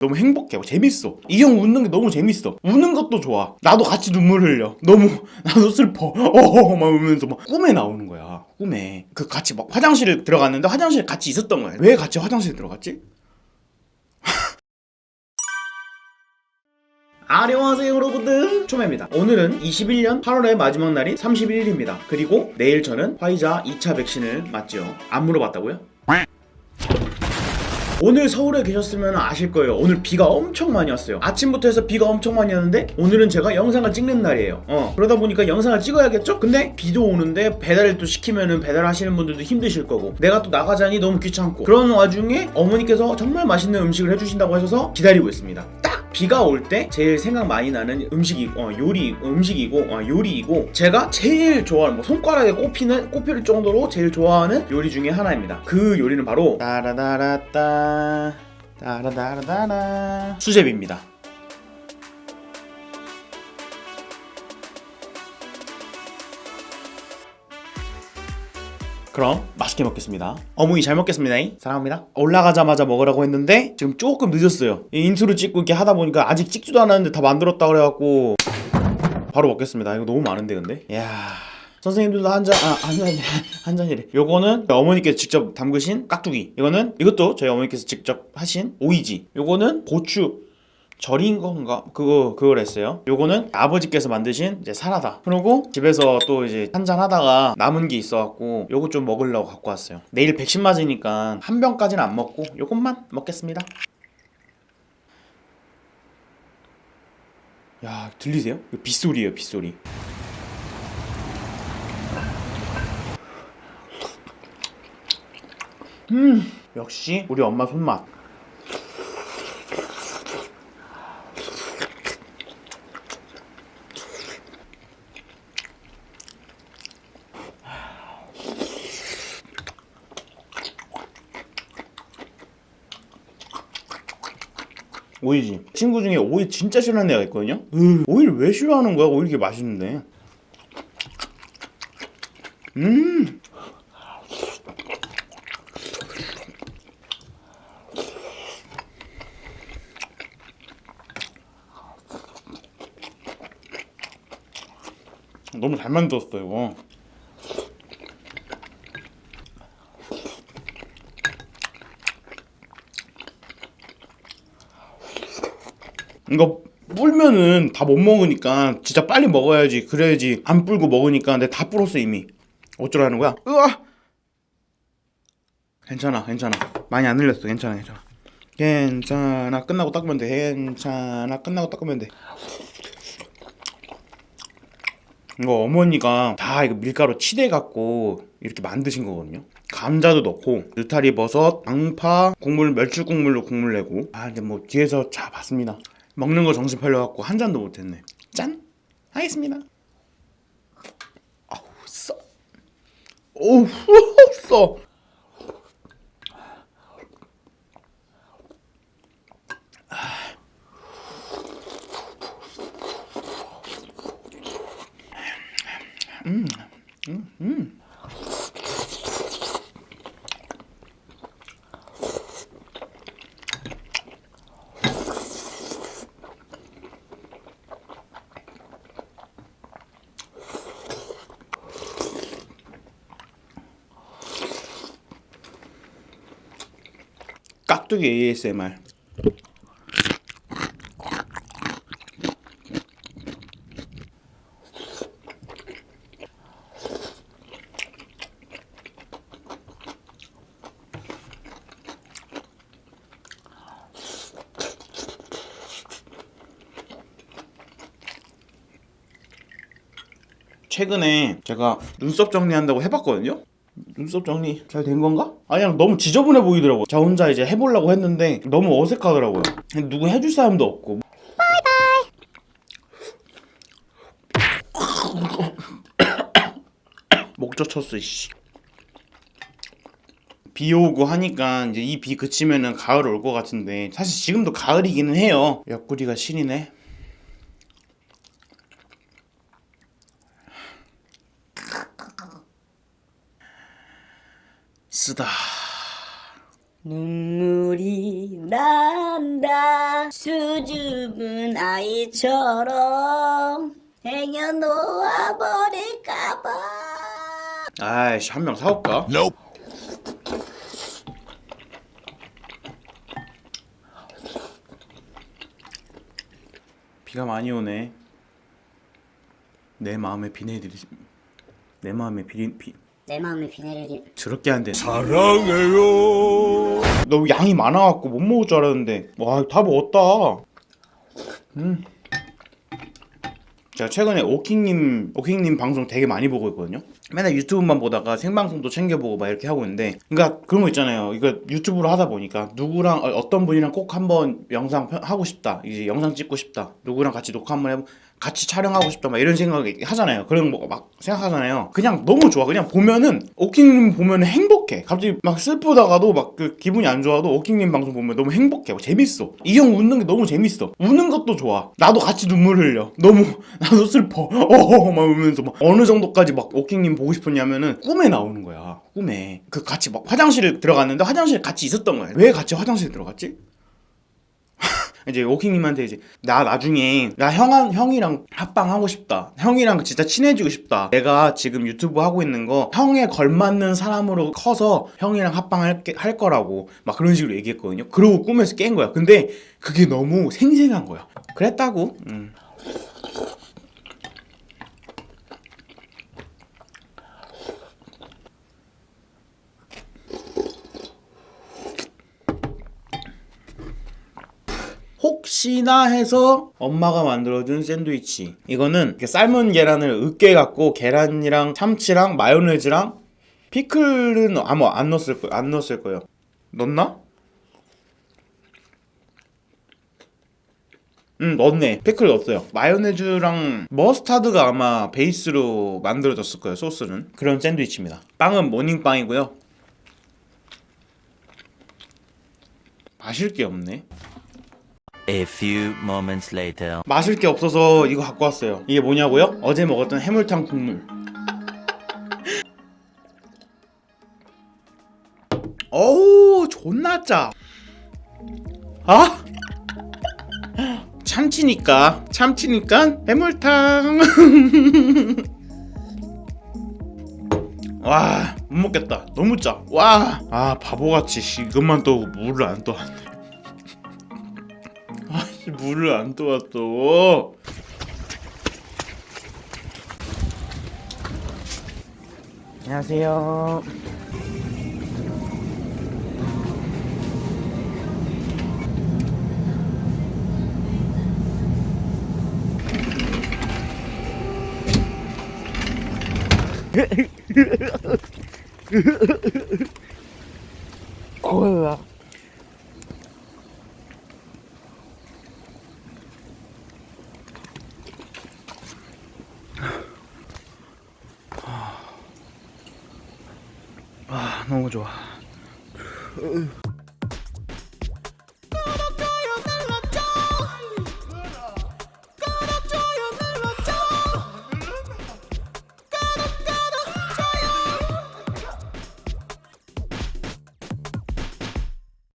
너무 행복해. 재밌어. 이 형 웃는 게 너무 재밌어. 우는 것도 좋아. 나도 같이 눈물 흘려. 너무 나도 슬퍼. 어막 울면서 막 꿈에 나오는 거야. 꿈에. 그 같이 막 화장실을 들어갔는데 화장실에 같이 있었던 거야. 왜 같이 화장실에 들어갔지? 안녕하세요 여러분들. 초매입니다. 오늘은 21년 8월의 마지막 날인 31일입니다. 그리고 내일 저는 화이자 2차 백신을 맞죠 안 물어봤다고요? 오늘 서울에 계셨으면 아실 거예요. 오늘 비가 엄청 많이 왔어요. 아침부터 해서 비가 엄청 많이 왔는데 오늘은 제가 영상을 찍는 날이에요. 어, 그러다 보니까 영상을 찍어야겠죠? 근데 비도 오는데 배달을 또 시키면은 배달하시는 분들도 힘드실 거고 내가 또 나가자니 너무 귀찮고 그런 와중에 어머니께서 정말 맛있는 음식을 해주신다고 하셔서 기다리고 있습니다. 딱 비가 올 때 제일 생각 많이 나는 음식이 어, 요리 음식이고 어, 요리이고 제가 제일 좋아하는 뭐 손가락에 꼽히는 꼽힐 정도로 제일 좋아하는 요리 중에 하나입니다. 그 요리는 바로 따라다라따 따라다라따라 수제비입니다. 그럼 맛있게 먹겠습니다. 어머니 잘 먹겠습니다. 사랑합니다. 올라가자마자 먹으라고 했는데 지금 조금 늦었어요. 이 인트로 찍고 이렇게 하다 보니까 아직 찍지도 않았는데 다 만들었다 그래갖고 바로 먹겠습니다. 이거 너무 많은데 근데. 이야. 선생님들도 한 잔, 아, 한 잔이래. 한 잔이래. 요거는 어머니께서 직접 담그신 깍두기. 이거는, 이것도 저희 어머니께서 직접 하신 오이지. 요거는 고추. 절인 건가? 그거, 그걸 했어요. 요거는 아버지께서 만드신 이제 사라다. 그리고 집에서 또 이제 한잔 하다가 남은 게 있어갖고 요거 좀 먹으려고 갖고 왔어요. 내일 백신 맞으니까 한 병까지는 안 먹고 요것만 먹겠습니다. 야, 들리세요? 이거 빗소리예요, 빗소리. 음, 역시 우리 엄마 손맛. 오이지. 친구 중에 오이 진짜 싫어하는 애가 있거든요. 으, 오이를 왜 싫어하는 거야? 오이 이렇게 맛있는데. 음. 너무 잘 만들었어요. 이거. 이거 불면은 다 못 먹으니까 진짜 빨리 먹어야지 그래야지 안 불고 먹으니까 근데 다 불었어 이미. 어쩌라는 거야? 으아! 괜찮아 괜찮아. 많이 안 흘렸어. 괜찮아 괜찮아. 괜찮아. 끝나고 닦으면 돼. 괜찮아. 끝나고 닦으면 돼. 이거 어머니가 다 이거 밀가루 치대 갖고 이렇게 만드신 거거든요. 감자도 넣고 느타리 버섯, 양파, 국물 멸치 국물로 국물 내고. 아 이제 뭐 뒤에서 자 봤습니다. 먹는 거 정신 팔려 갖고 한 잔도 못 했네. 짠 하겠습니다. 아우 써. 오우 써. 깍두기 ASMR. 최근에 제가 눈썹 정리한다고 해봤거든요. 눈썹 정리 잘 된 건가? 아니 그냥 너무 지저분해 보이더라고. 저 혼자 이제 해보려고 했는데 너무 어색하더라고요. 누구 해줄 사람도 없고. 목 젖혔어 씨. 비 오고 하니까 이제 이 비 그치면은 가을 올 것 같은데 사실 지금도 가을이기는 해요. 옆구리가 시리네. 쓰다. 눈물이 난다 수줍은 아이처럼 행여 놓아버릴까봐 아이씨 한 명 사올까? 비가 많이 오네. 내 마음에 비 내리듯이 내 마음에 비, 비 내 마음에 비 내리길 더럽게 한데 사랑해요. 너무 양이 많아갖고 못 먹을 줄 알았는데 와 다 먹었다. 음. 제가 최근에 오킹님 오킹님 방송 되게 많이 보고 있거든요. 맨날 유튜브만 보다가 생방송도 챙겨보고 막 이렇게 하고 있는데, 그러니까 그런 거 있잖아요. 이거 유튜브로 하다 보니까 누구랑 어, 어떤 분이랑 꼭 한번 영상 편- 하고 싶다, 이제 영상 찍고 싶다, 누구랑 같이 녹화 한번 해보, 같이 촬영하고 싶다, 막 이런 생각이 하잖아요. 그런 거 막 생각하잖아요. 그냥 너무 좋아. 그냥 보면은 오킹님 보면은 행복해. 갑자기 막 슬프다가도 막 그 기분이 안 좋아도 오킹님 방송 보면 너무 행복해. 막 재밌어. 이 형 웃는 게 너무 재밌어. 우는 것도 좋아. 나도 같이 눈물 흘려. 너무 나도 슬퍼. 어허 막 울면서 막 어느 정도까지 막 오킹님 보고 싶었냐면은 꿈에 나오는 거야. 꿈에 그 같이 막 화장실에 들어갔는데 화장실에 같이 있었던 거야. 왜 같이 화장실에 들어갔지? 이제 오킹님한테 이제 나 나중에 나 형한 형이랑 합방하고 싶다. 형이랑 진짜 친해지고 싶다. 내가 지금 유튜브 하고 있는 거 형에 걸맞는 사람으로 커서 형이랑 합방할 게- 할 거라고 막 그런 식으로 얘기했거든요. 그러고 꿈에서 깬 거야. 근데 그게 너무 생생한 거야. 그랬다고. 음. 혹시나 해서 엄마가 만들어준 샌드위치. 이거는 삶은 계란을 으깨 갖고 계란이랑 참치랑 마요네즈랑 피클은 아마 안 넣었을 거예요. 안 넣었을 거예요. 넣나? 음 넣었네. 피클 넣었어요. 마요네즈랑 머스타드가 아마 베이스로 만들어졌을 거예요. 소스는 그런 샌드위치입니다. 빵은 모닝빵이고요. 마실 게 없네. A few moments later. 마실 게 없어서 이거 갖고 왔어요. 이게 뭐냐고요? 어제 먹었던 해물탕 국물. 어우 존나 짜. 아? 참치니까 참치니까 해물탕. 와 못 먹겠다. 너무 짜. 와. 아 바보같이 씨, 이것만 떠고 물을 안 떠왔네. 물을 안 떠왔어. 안녕하세요. 콜라. 아 너무 좋아.